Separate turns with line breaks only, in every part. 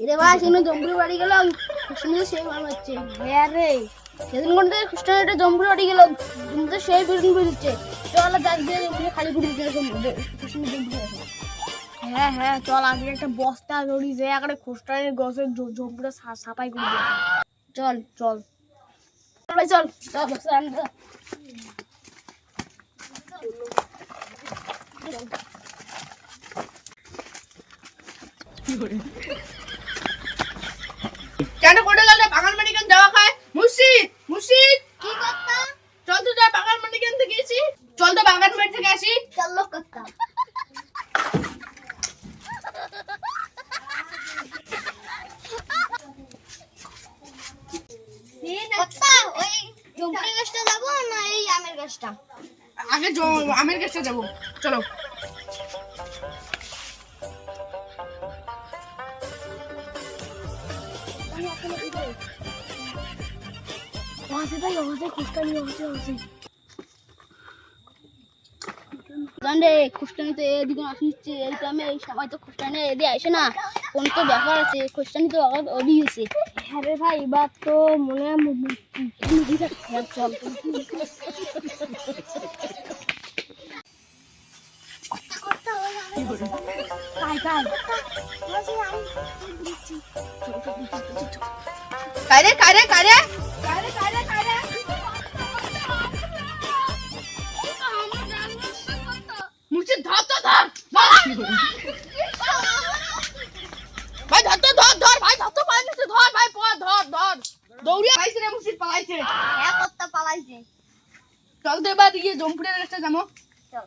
এরে ভাই সেদিন জম্বুর বাড়ি গেলাম খুশনি সেই ভালো হচ্ছে হ্যাঁ রে সেদিন কোন থেকে খ্রিস্টান একটা জম্বুর বাড়ি গেল জম্বুতে সেই বিল্ডিং বুঝছে চল দেখ দিয়ে জম্বুরে খালি করে দিতে খুশনি জম্বুর হ্যাঁ হ্যাঁ চল আগে একটা বস্তা ধরি যে একটা খুশটানের গছের জম্বুটা সাফাই করে দিই চল চল। চল ভাই চল। চল বস্তা আন
কেন করে গেলে বাগান মেডিকেল যাওয়া খায় মুর্শিদ মুর্শিদ।
কি করতা?
চল তো যা বাগান মেডিকেল থেকে এসি চল তো বাগান মেড থেকে আসি।
চল লোক করতা। ওই জম্বুরি গাছটা যাব না এই আমের গাছটা
আগে জ- আমের কাছে যাব চলো
জানরে খুস্টানি তো এদিকে আসছে এই টাইমে এই সময় তো খুস্টানি এদিকে আসে না কোন তো ব্যাপার আছে খুস্টানি তো অবি হয়েছে হ্যাঁ রে ভাই এবার তো মনে হয়
কারে কারে কারে কারে কারে কারে মুর্শিদ ধর তো ধর। ভাই ধর তো ধর ধর। ভাই ধর তো পালাইছে ধর ভাই পড় ধর ধর। দৌড়িয়ে পালাইছে রে মুর্শিদ পালাইছে।
হ্যাঁ কর্তা পালাইছে।
চল তো এবার গিয়ে জম্পুরের কাছে যাব
চল।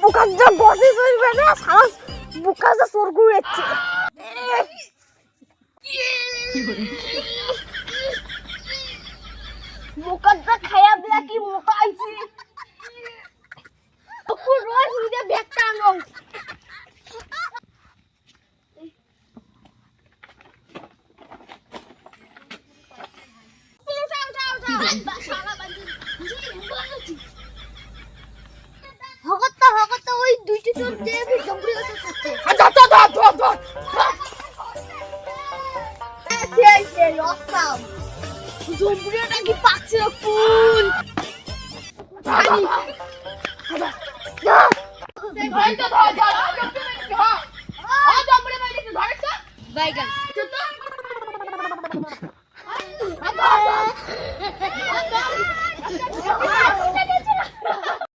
বুকার যা বসে চলবে না সারা বুকার যা চোর ঘুরেছে বুকার যা খাইয়া দিয়া কি মোটা আইছি হগত্তা হগত্তা ওই দুইটি চোর দিয়ে ফির জম্বুরি গাছের
ধর ধর ধর ধর ধর
সেই সেই অসাম জম্বুরিটা কি পাচ্ছে ফুল
ধর তো ধর